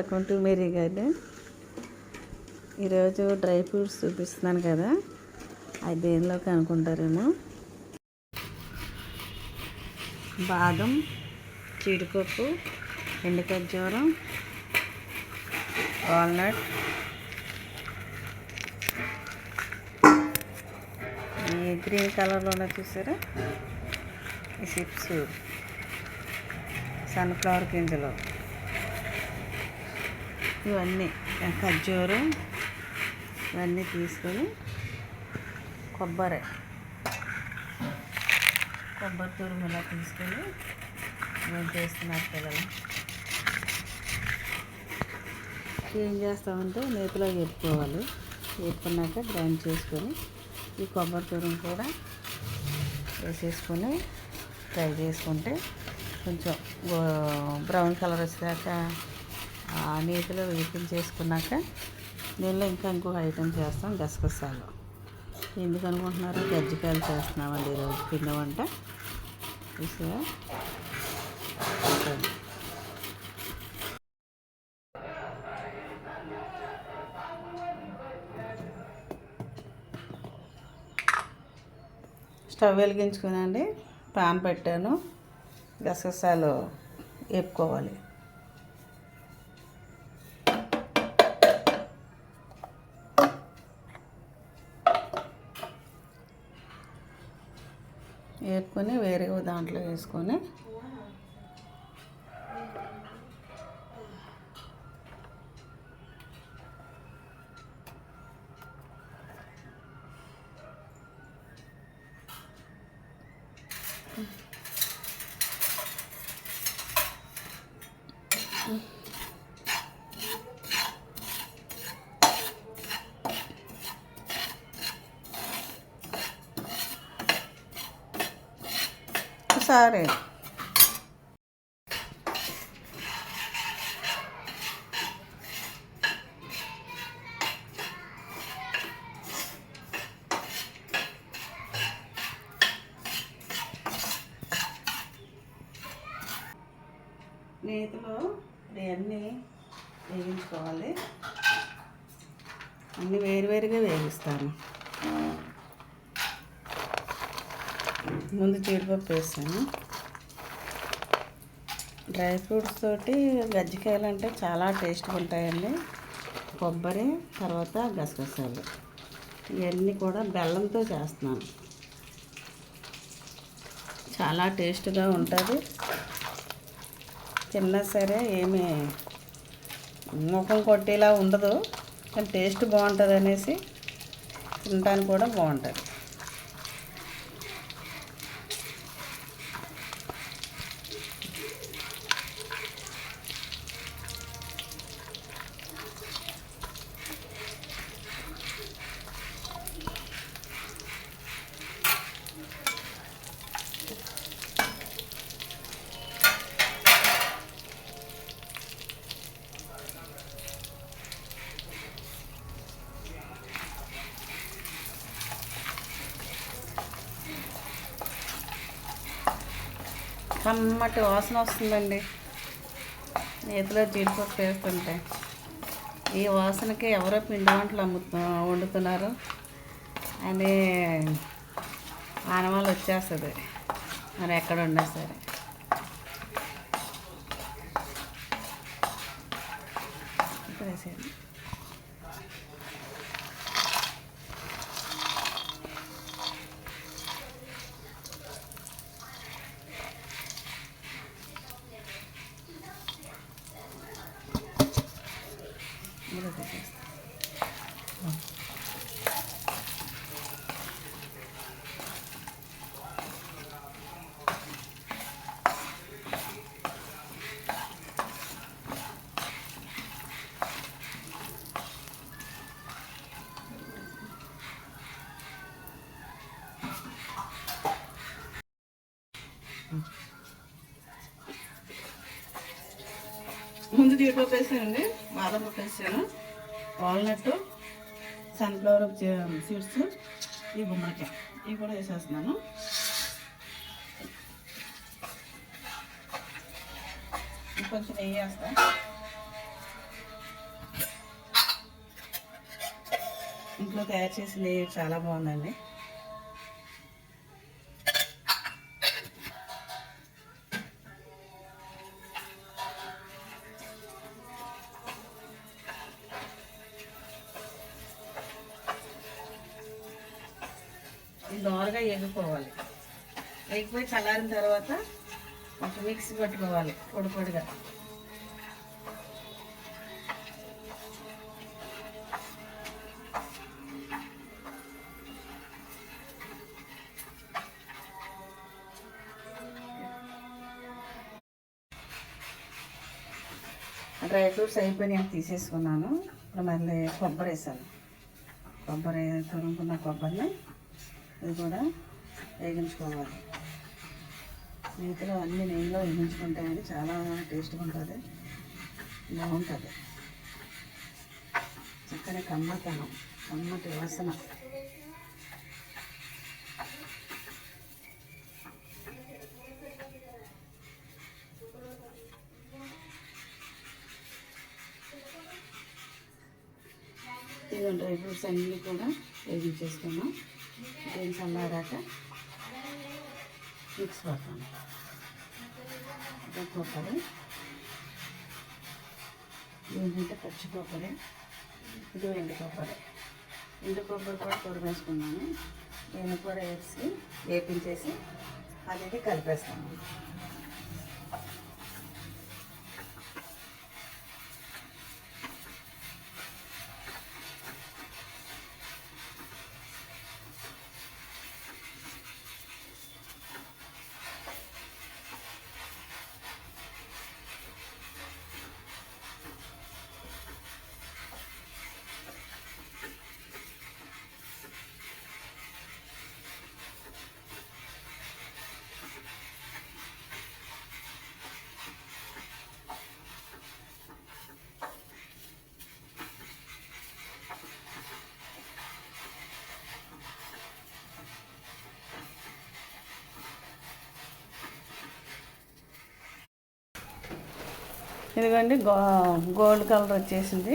Welcome to Mary garden ఈరోజు dry fruits చూపిస్తున్నాను కదా అది దేనిలోకి అనుకుంటారేమో? బాదం జీడిపప్పు ఎండు ఖర్జూరం వాల్నట్ ఈ గ్రీన్ కలర్లో చూసారా? ఈ చిప్స్ సన్ఫ్లవర్ గింజలు. ఇవన్నీ ఖర్జూరం ఇవన్నీ తీసుకొని కొబ్బరి కొబ్బరి తురుము ఇలా తీసుకొని ఏం చేస్తున్నారు పిల్లలు? ఏం చేస్తామంటే నేతిలో వేపుకోవాలి. వేపుకున్నాక గ్రైండ్ చేసుకొని ఈ కొబ్బరి తురుము కూడా వేసేసుకొని ఫ్రై చేసుకుంటే కొంచెం బ్రౌన్ కలర్ వచ్చేదాకా ఆ నీటిలో వేపించేసుకున్నాక దీనిలో ఇంకా ఇంకొక ఐటెం చేస్తాం గసగసాలు. ఎందుకు అనుకుంటున్నారు గజ్జికాయలు చేస్తున్నామండి ఈరోజు పిండి వంట. చూసా స్టవ్ వెలిగించుకునండి పాన్ పెట్టాను గసగసాలు వేపుకోవాలి. దాంట్లో వేసుకొని సరే. నేతిలో ఇవన్నీ వేయించుకోవాలి. అన్నీ వేరువేరుగా వేగిస్తాను ముందు జీడిపప్పు వేసాను. డ్రై ఫ్రూట్స్ తోటి గజ్జికాయలు అంటే చాలా టేస్ట్గా ఉంటాయండి. కొబ్బరి తర్వాత గసగసాలు. ఇవన్నీ కూడా బెల్లంతో చేస్తున్నాను. చాలా టేస్ట్గా ఉంటుంది. తిన్నా సరే ఏమి ముఖం కొట్టేలా ఉండదు. కానీ టేస్ట్ బాగుంటుంది అనేసి తినడానికి కూడా బాగుంటుంది. కమ్మటి వాసన వస్తుందండి. నేతిలో జీడిపప్పు వేస్తుంటే. ఈ వాసనకి ఎవరో పిండి వంటలు అమ్ము వండుతున్నారు. అని ఆనవాళ్ళు వచ్చేస్తుంది. మరి ఎక్కడ ఉన్నా సరే ఇప్పుడు వేసేయండి ఇందులో వేసేస్తాను ముందు జీడిపప్పు వేసానండి బాదంపప్పు వేసాను వాల్నట్ సన్ఫ్లవర్ సీడ్స్ ఈ గుమ్మడికాయ. ఇవి కూడా వేసేస్తున్నాను. కొంచెం నెయ్యి వేస్తా. ఇంట్లో తయారు చేసిన నెయ్యి చాలా బాగుందండి. చల్లారిన తర్వాత కొంచెం మిక్సీ పట్టుకోవాలి పొడి పొడిగా. డ్రై ఫ్రూట్స్ అయిపోయినాయి తీసేసుకున్నాను. ఇప్పుడు మళ్ళీ కొబ్బరి వేసాను. కొబ్బరి తురుముకున్న కొబ్బరిని ఇది కూడా వేగించుకోవాలి. నేతిలో అన్ని నెయ్యిలో వేగించుకుంటాయని చాలా టేస్ట్గా ఉంటుంది బాగుంటుంది. చక్కని కమ్మతనం కమ్మటి వాసన. ఇదిగో డ్రై ఫ్రూట్స్ అన్నీ కూడా వేగించేసుకున్నాం దీని చల్లారాక మిక్స్ పడతాను కొబ్బరి ఏంటంటే పచ్చి కొబ్బరి ఇది ఎండు కొబ్బరి ఎండు కొబ్బరి కూడా పొడి వేసుకున్నాను నేను కూడా వేసి వేపించేసి అది కలిపేస్తాను. ఇదిగోండి గో గోల్డ్ కలర్ వచ్చేసింది.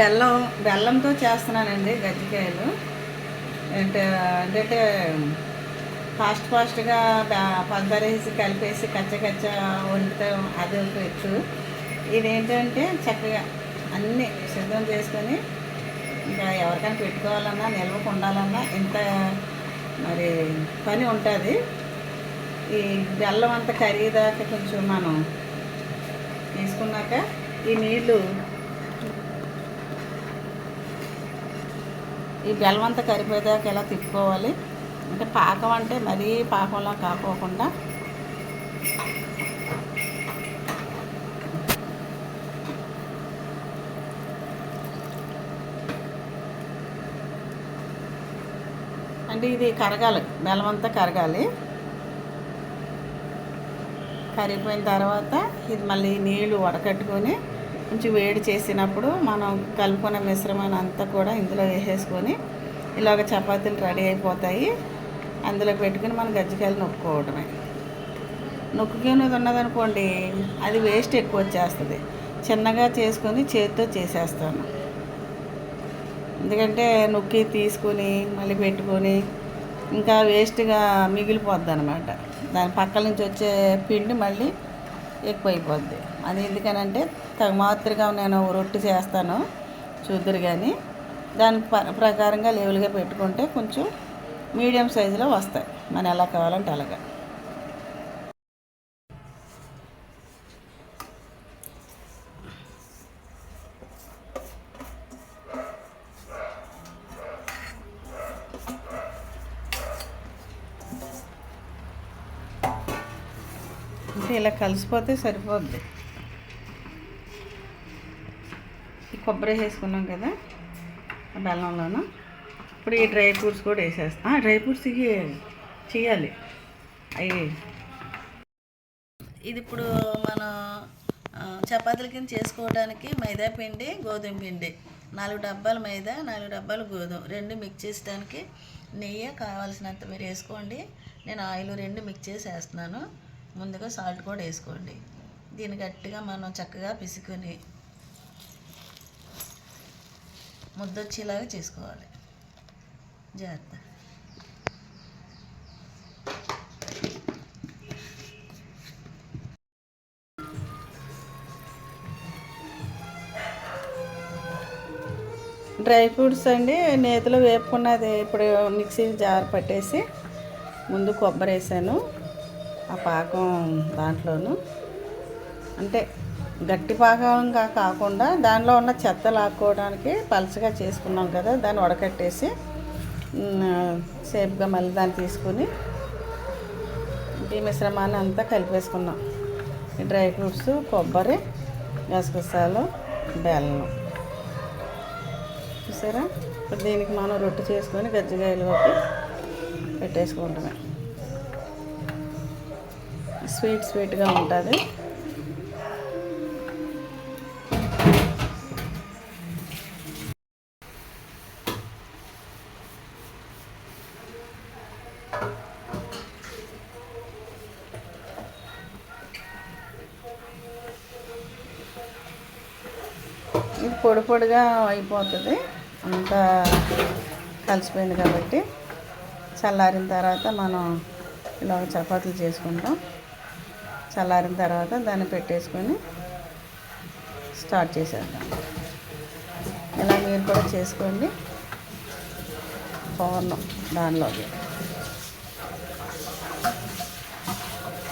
బెల్లం బెల్లంతో చేస్తున్నానండి గజ్జికాయలు. అంటే అంటే ఫాస్ట్ ఫాస్ట్గా పందరేసి కలిపేసి కచ్చ కచ్చ వండుతాం అది ఒక ఎత్తు. ఇదేంటంటే చక్కగా అన్నీ సిద్ధం చేసుకొని ఇంకా ఎవరికైనా పెట్టుకోవాలన్నా నిల్వకు ఉండాలన్నా ఇంత మరి పని ఉంటుంది. ఈ బెల్లం అంతా కరిగేదాకా కొంచెం మనం తీసుకున్నాక ఈ నీళ్ళు ఈ బెల్లం అంతా కరిపోయేదాకా ఎలా తిప్పుకోవాలి? అంటే పాకం అంటే మరీ పాకంలా కాకోకుండా. అంటే ఇది కరగాలి బెల్లం అంతా కరగాలి. కరిగిపోయిన తర్వాత ఇది మళ్ళీ నీళ్ళు వడకట్టుకొని కొంచెం వేడి చేసినప్పుడు మనం కలుపుకున్న మిశ్రమాన్ని అంతా కూడా ఇందులో వేసేసుకొని ఇలాగ చపాతీలు రెడీ అయిపోతాయి. అందులో పెట్టుకుని మనం గజ్జికాయలు నొక్కుకోవడమే. నొక్కుకునేది ఉన్నదనుకోండి అది వేస్ట్ ఎక్కువ వచ్చేస్తుంది. చిన్నగా చేసుకొని చేతితో చేసేస్తాను. ఎందుకంటే నొక్కి తీసుకొని మళ్ళీ పెట్టుకొని ఇంకా వేస్ట్గా మిగిలిపోద్ది అనమాట దాని పక్కల నుంచి వచ్చే పిండి మళ్ళీ ఎక్కువైపోద్ది. అది ఎందుకనంటే తగు మాత్రగా నేను రొట్టె చేస్తాను చూద్దరు కానీ దాని ప ప్రకారంగా లేవులుగా పెట్టుకుంటే కొంచెం మీడియం సైజులో వస్తాయి. మనం ఎలా కావాలంటే అలాగా. ఇలా కలిసిపోతే సరిపోద్ది. ఈ కొబ్బరి వేసుకున్నాం కదా బెల్లంలోనూ? బెల్లంలోను ఇప్పుడు ఈ డ్రై ఫ్రూట్స్ కూడా వేసేస్తాం. డ్రై ఫ్రూట్స్ ఇవి చేయాలి. అవి ఇది ఇప్పుడు మన చపాతీల కింద చేసుకోవడానికి మైదా పిండి గోధుమ పిండి. నాలుగు డబ్బాలు మైదా నాలుగు డబ్బాలు గోధుమ. రెండు మిక్స్ చేసడానికి నెయ్యి కావాల్సినంత మీరు వేసుకోండి. నేను ఆయిల్ రెండు మిక్స్ చేసి వేస్తున్నాను ముందుగా సాల్ట్ కూడా వేసుకోండి. దీన్ని గట్టిగా మనం చక్కగా పిసుకొని ముద్దొచ్చేలాగా చేసుకోవాలి. జాగ్రత్త. డ్రై ఫ్రూట్స్ అండి నేతిలో వేపుకున్నది ఇప్పుడు మిక్సీ జార్ పట్టేసి ముందు కొబ్బరి వేసాను ఆ పాకం దాంట్లోను. అంటే గట్టి పాకంగా కాకుండా దానిలో ఉన్న చెత్త లాక్కోవడానికి పలచగా చేసుకున్నాం కదా దాన్ని వడకట్టేసి సేఫ్గా మళ్ళీ దాన్ని తీసుకుని ఈ మిశ్రమాన్ని అంతా కలిపేసుకున్నాం. ఈ డ్రై ఫ్రూట్స్ కొబ్బరి గసగసాలు బెల్లం. చూసారా? ఇప్పుడు దీనికి మనం రొట్టె చేసుకొని గజ్జిగాయలు కొట్టి పెట్టేసుకుంటామే స్వీట్ స్వీట్గా ఉంటుంది. ఇది పొడి పొడిగా అయిపోతుంది. అంతా కలిసిపోయింది కాబట్టి చల్లారిన తర్వాత మనం ఇలా చపాతీలు చేసుకుంటాం. చల్లారిన తర్వాత దాన్ని పెట్టేసుకొని స్టార్ట్ చేసేద్దాం. ఇలా మీరు కూడా చేసుకోండి. పౌర్ణం దానిలోకి.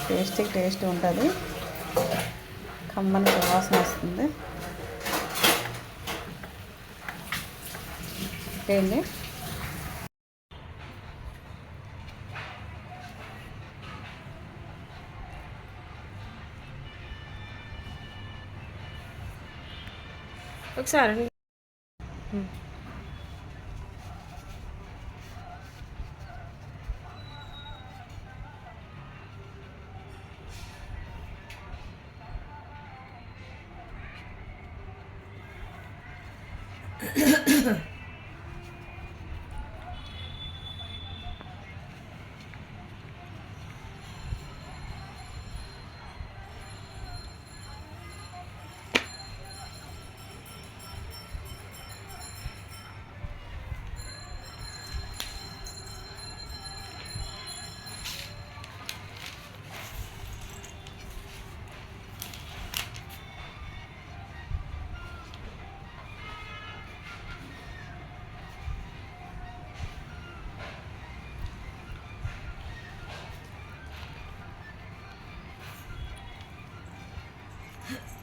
టేస్టీ టేస్ట్ ఉంటుంది. కమ్మని సువాసన వస్తుంది. ఏంటి? सारण हम्म।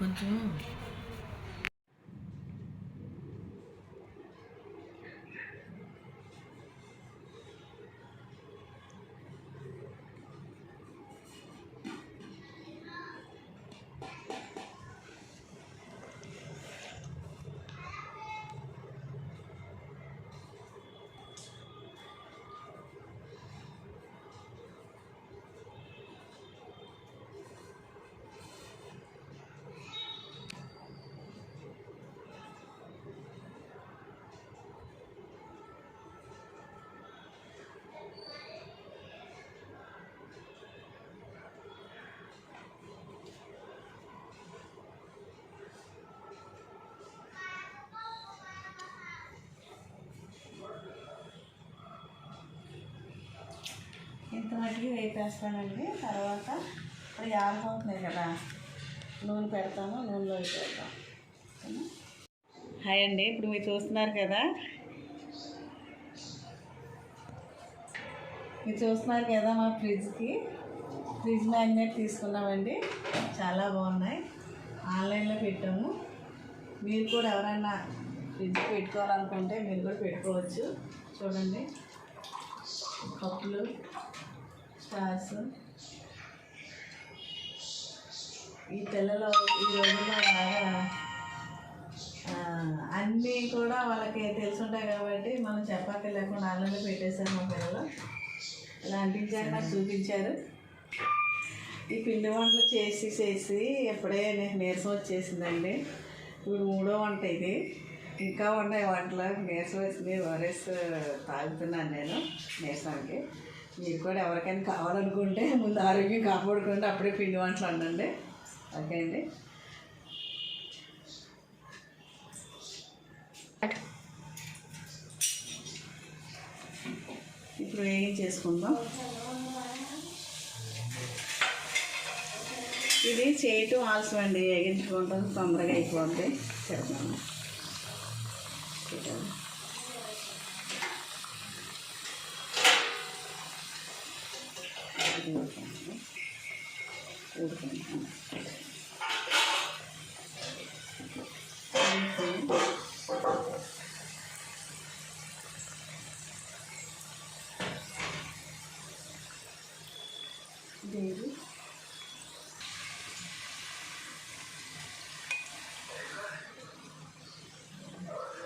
కొంచెం ఇంత మట్టికి వేపేస్తానండి. తర్వాత ఇప్పుడు ఆరిపోతున్నాయి కదా. నూనె పెడతాము నూనెలో వేసేద్దాం. హాయ్ అండి. ఇప్పుడు మీరు చూస్తున్నారు కదా. మీరు చూస్తున్నారు కదా మా ఫ్రిడ్జ్కి. ఫ్రిడ్జ్ మ్యాగ్నెట్ తీసుకున్నామండి. చాలా బాగున్నాయి. ఆన్లైన్లో పెట్టాము. మీరు కూడా ఎవరైనా ఫ్రిడ్జ్ పెట్టుకోవాలనుకుంటే మీరు కూడా పెట్టుకోవచ్చు. చూడండి. కప్పులు స్టార్స్ ఈ పిల్లలు ఈ రోజుల్లో బాగా అన్నీ కూడా వాళ్ళకి తెలుసుంటాయి కాబట్టి మనం చపాతి లేకుండా ఆన్లైన్లో పెట్టేశారు మా పిల్లలు. ఇలా అంటించారు నాకు చూపించారు. ఈ పిండి వంటలు చేసి చేసి ఎప్పుడే నేను నీరసం వచ్చేసిందండి. ఇప్పుడు మూడో వంట ఇది. ఇంకా ఉన్నాయి వంటలు. నీరసం వచ్చింది ఓరెస్ తాగుతున్నాను నేను నీరసానికి. మీరు కూడా ఎవరికైనా కావాలనుకుంటే ముందు ఆరోగ్యం కాపాడుకుంటే అప్పుడే పిండి వంటలు అండండి ఓకే అండి. ఇప్పుడు ఏం చేసుకుందాం? ఇది చేయటం ఆలస్యం అండి వేగించుకుంటాం తొందరగా అయిపోద్ది. చెప్తాను దేవి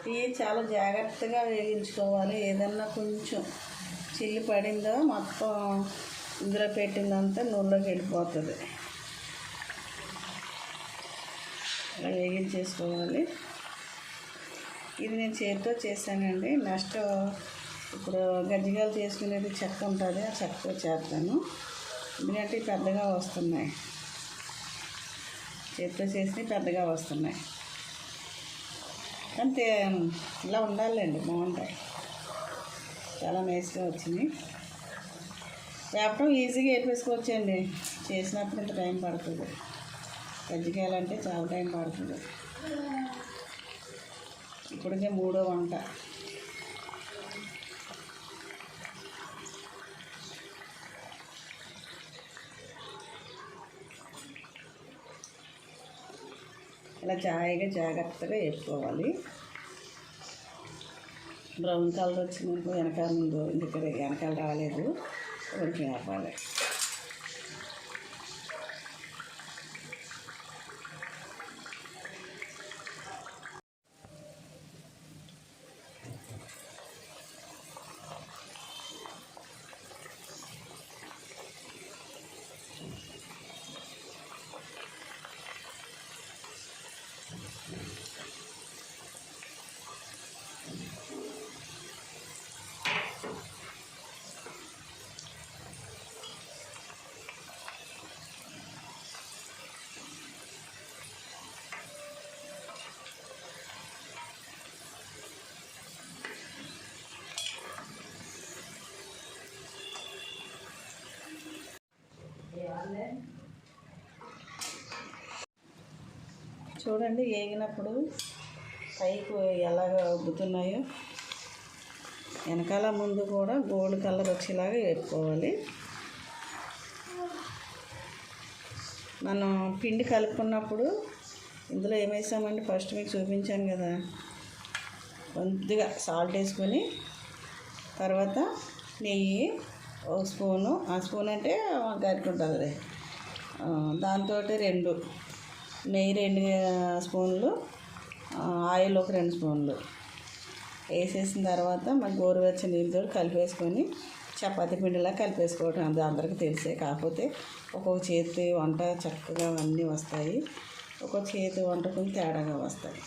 ఇవి చాలా జాగ్రత్తగా వేగించుకోవాలి. ఏదన్నా కొంచెం చిల్లి పడిందో మొత్తం ఇందులో పెట్టిందంతా నూనెలోకి వెళ్ళిపోతుంది అలా వేగించేసుకోవాలి. ఇది నేను చేతితో చేశానండి. నెక్స్ట్ ఇప్పుడు గజ్జిగాలు చేసుకునేది చెక్క ఉంటుంది ఆ చెక్కతో చేస్తాను ఎందుకంటే పెద్దగా వస్తున్నాయి. చేతితో చేసి పెద్దగా వస్తున్నాయి. అంతే ఇలా ఉండాలండి బాగుంటాయి. చాలా నైస్గా వచ్చినాయి వేపడం ఈజీగా వేపేసుకోవచ్చండి. చేసినప్పుడు ఇంత టైం పడుతుంది. కజ్జికాయలంటే చాలా టైం పడుతుంది. ఇప్పటికే మూడో వంట. ఇలా జాయిగా జాగ్రత్తగా వేసుకోవాలి బ్రౌన్ కలర్ వచ్చినప్పుడు వెనకాల ముందు ఇక్కడ వెనకాల రాలేదు. కొంచెం వేపాలి చూడండి వేగినప్పుడు పైకి ఎలాగ ఉబ్బుతున్నాయో. వెనకాల ముందు కూడా గోల్డ్ కలర్ వచ్చేలాగా వేపుకోవాలి. మనం పిండి కలుపుకున్నప్పుడు ఇందులో ఏమేసామండి ఫస్ట్ మీకు చూపించాను కదా. కొద్దిగా సాల్ట్ వేసుకొని తర్వాత నెయ్యి ఒక స్పూను. ఆ స్పూన్ అంటే గరికి ఉంటుంది దాంతో రెండు. నెయ్యి రెండు స్పూన్లు ఆయిల్ ఒక రెండు స్పూన్లు. వేసేసిన తర్వాత మరి గోరువెచ్చని నీళ్ళతో కలిపేసుకొని చపాతీ పిండిలా కలిపేసుకోవటం. అది అందరికీ తెలిసే. కాకపోతే ఒక్కొక్క చేతి వంట చక్కగా అన్నీ వస్తాయి. ఒక్కొక్క చేతి వంట కొంచెం తేడాగా వస్తాయి.